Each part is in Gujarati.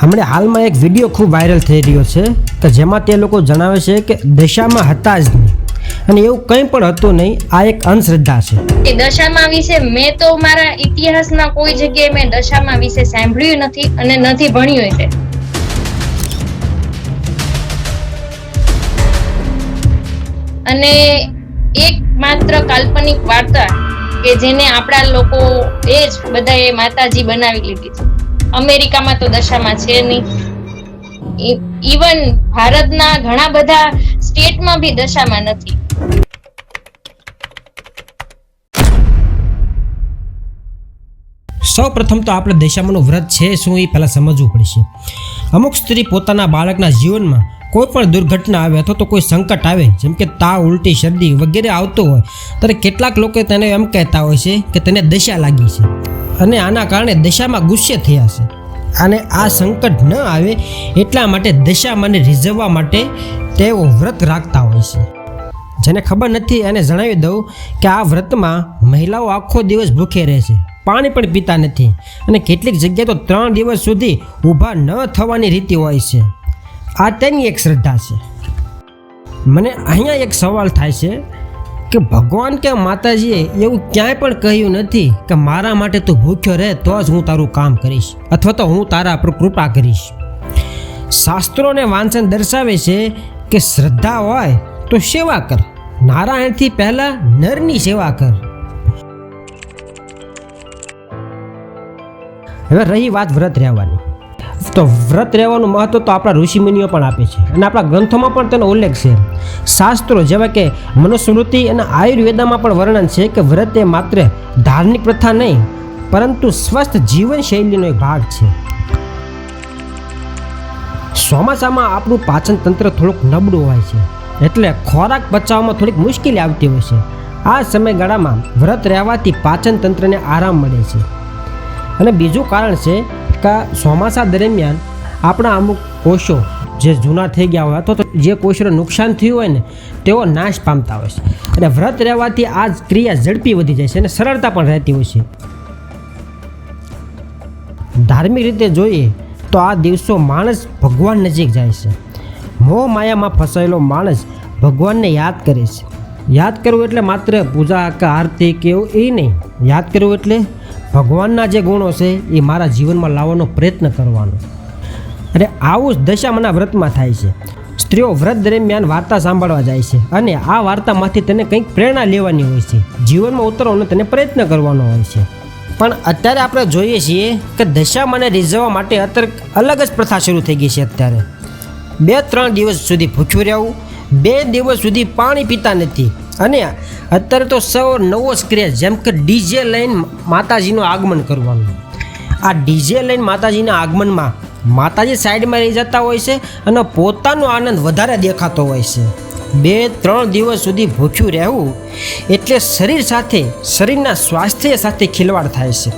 હમણે હાલમાં એક વીડિયો ખૂબ વાયરલ થઈ રહ્યો છે કે જેમાં તે લોકો જણાવે છે કે દશામાં હતા જ નહીં. અને એવું કંઈ પણ હતું નહીં, આ એક અંધશ્રદ્ધા છે. એ દશામાં વિશે મેં તો મારા ઇતિહાસમાં કોઈ જગ્યાએ મેં દશામાં વિશે સાંભળ્યું નથી અને નથી ભણ્યું છે અને એક માત્ર કાલ્પનિક વાર્તા કે જેને આપણા લોકો એ જ બધાએ માતાજી બનાવી લીધી છે. અમેરિકામાં તો દશામાં છે નહીં. ઇવન ભારતના ઘણા બધા સ્ટેટમાં બી દશામાં નથી. સૌ પ્રથમ તો આપણે દશામાનું વ્રત છે શું એ પહેલાં સમજવું પડશે. અમુક સ્ત્રી પોતાના બાળકના જીવનમાં કોઈ પણ દુર્ઘટના આવે અથવા તો કોઈ સંકટ આવે, જેમ કે તાવ, ઉલટી, શરદી વગેરે આવતો હોય, ત્યારે કેટલાક લોકો તેને એમ કહેતા હોય છે કે તેને દશા લાગી છે. અને આના કારણે દશામાં ગુસ્સે થયા છે. અને આ સંકટ ન આવે એટલા માટે દશામાને રીઝવવા માટે તેઓ વ્રત રાખતા હોય છે. જેને ખબર નથી એને જણાવી દઉં કે આ વ્રતમાં મહિલાઓ આખો દિવસ ભૂખે રહે છે. પાણી પણ પીતા નથી અને કેટલીક જગ્યાએ તો ત્રણ દિવસ સુધી ઊભા ન થવાની રીતિ હોય છે. આ તેની એક શ્રદ્ધા છે. મને અહીંયા એક સવાલ થાય છે. કે ભગવાન કે માતાજીએ એવું ક્યાંય પણ કહ્યું નથી કે મારા માટે તું ભૂખ્યો રહે તો જ હું તારું કામ કરીશ અથવા તો હું તારા પર કૃપા કરીશ. શાસ્ત્રોને વાંચન દર્શાવે છે કે શ્રદ્ધા હોય તો સેવા કર. નારાયણથી પહેલા નરની સેવા કર. હવે રહી વાત વ્રત રહેવાની. તો વ્રત રહેવાનું મહત્વ તો આપણા ઋષિમુનિઓ પણ આપે છે. અને આપણા ગ્રંથોમાં પણ તેનો ઉલ્લેખ છે. શાસ્ત્રો જેવા કે મનુસ્મૃતિ અને આયુર્વેદામાં પણ વર્ણન છે કે વ્રત એ માત્ર ધાર્મિક પ્રથા નહીં, પરંતુ સ્વસ્થ જીવનશૈલીનો એક ભાગ છે. ચોમાસામાં આપણું પાચન તંત્ર થોડુંક નબળું હોય છે. એટલે ખોરાક પચાવવામાં થોડીક મુશ્કેલી આવતી હોય છે. આ સમયગાળામાં વ્રત રહેવાથી પાચન તંત્રને આરામ મળે છે. અને બીજું કારણ છે કે ચોમાસા દરમિયાન આપણા અમુક કોષો જે જૂના થઈ ગયા હોય અથવા તો જે કોષોને નુકસાન થયું હોય ને, તેઓ નાશ પામતા હોય છે. અને વ્રત રહેવાથી આ ક્રિયા ઝડપી વધી જાય છે અને સરળતા પણ રહેતી હોય છે. ધાર્મિક રીતે જોઈએ તો આ દિવસો માણસ ભગવાન નજીક જાય છે. મોહ માયામાં ફસાયેલો માણસ ભગવાનને યાદ કરે છે. યાદ કરવું એટલે માત્ર પૂજા કે આરતી કે એવું એ નહીં. યાદ કરવું એટલે ભગવાનના જે ગુણો છે એ મારા જીવનમાં લાવવાનો પ્રયત્ન કરવાનો. અને આવું જ દશામાના વ્રતમાં થાય છે. સ્ત્રીઓ વ્રત દરમિયાન વાર્તા સાંભળવા જાય છે અને આ વાર્તામાંથી તેને કંઈક પ્રેરણા લેવાની હોય છે. જીવનમાં ઉતરવાનો તેને પ્રયત્ન કરવાનો હોય છે. પણ અત્યારે આપણે જોઈએ છીએ કે દશામાને રીઝવવા માટે અત્યારે અલગ જ પ્રથા શરૂ થઈ ગઈ છે અત્યારે. બે ત્રણ દિવસ સુધી ભૂખ્યું રહેવું, બે દિવસ સુધી પાણી પીતા નથી અને અત્યારે તો સૌ નવો જ ક્રેઝ, જેમ કે ડીજે લઈને માતાજીનું આગમન કરવાનું. આ ડીજે લઈને માતાજીના આગમનમાં માતાજી સાઈડમાં રહી જતા હોય છે અને પોતાનો આનંદ વધારે દેખાતો હોય છે. બે, ત્રણ દિવસ સુધી ભૂખ્યું રહેવું એટલે શરીર સાથે, શરીરના સ્વાસ્થ્ય સાથે ખિલવાડ થાય છે.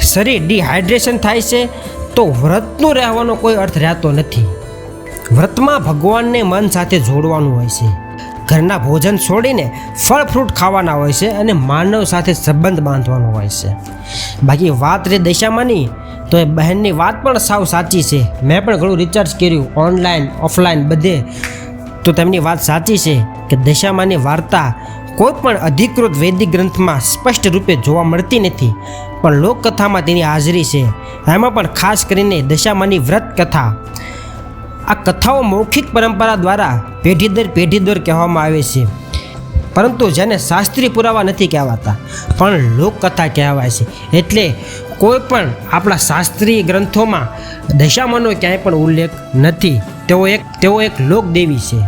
શરીર ડિહાઇડ્રેશન થાય છે તો વ્રતનું રહેવાનો કોઈ અર્થ રહેતો નથી. વ્રતમાં ભગવાનને મન સાથે જોડવાનું હોય છે. ઘરના ભોજન છોડીને ફળ ફ્રૂટ ખાવાના હોય છે અને માનવ સાથે સંબંધ બાંધવાનો હોય છે. બાકી વાત રે દશામાંની, તો એ બહેનની વાત પણ સાવ સાચી છે. મેં પણ ઘણું રિચાર્જ કર્યું ઓનલાઈન ઓફલાઈન બધે. તો તેમની વાત સાચી છે કે દશામાંની વાર્તા કોઈ પણ અધિકૃત વૈદિક ગ્રંથમાં સ્પષ્ટ રૂપે જોવા મળતી નથી, પણ લોકકથામાં તેની હાજરી છે. એમાં પણ ખાસ કરીને દશામાંની વ્રત કથા આ કથાઓ મૌખિક પરંપરા દ્વારા પેઢી દર પેઢી દર કહેવામાં આવે છે. પરંતુ જેને શાસ્ત્રીય પુરાવા નથી કહેવાતા, પણ લોકકથા કહેવાય છે. એટલે કોઈ પણ આપણા શાસ્ત્રીય ગ્રંથોમાં દશામાનો ક્યાંય પણ ઉલ્લેખ નથી. તેઓ એક તેઓ એક લોકદેવી છે.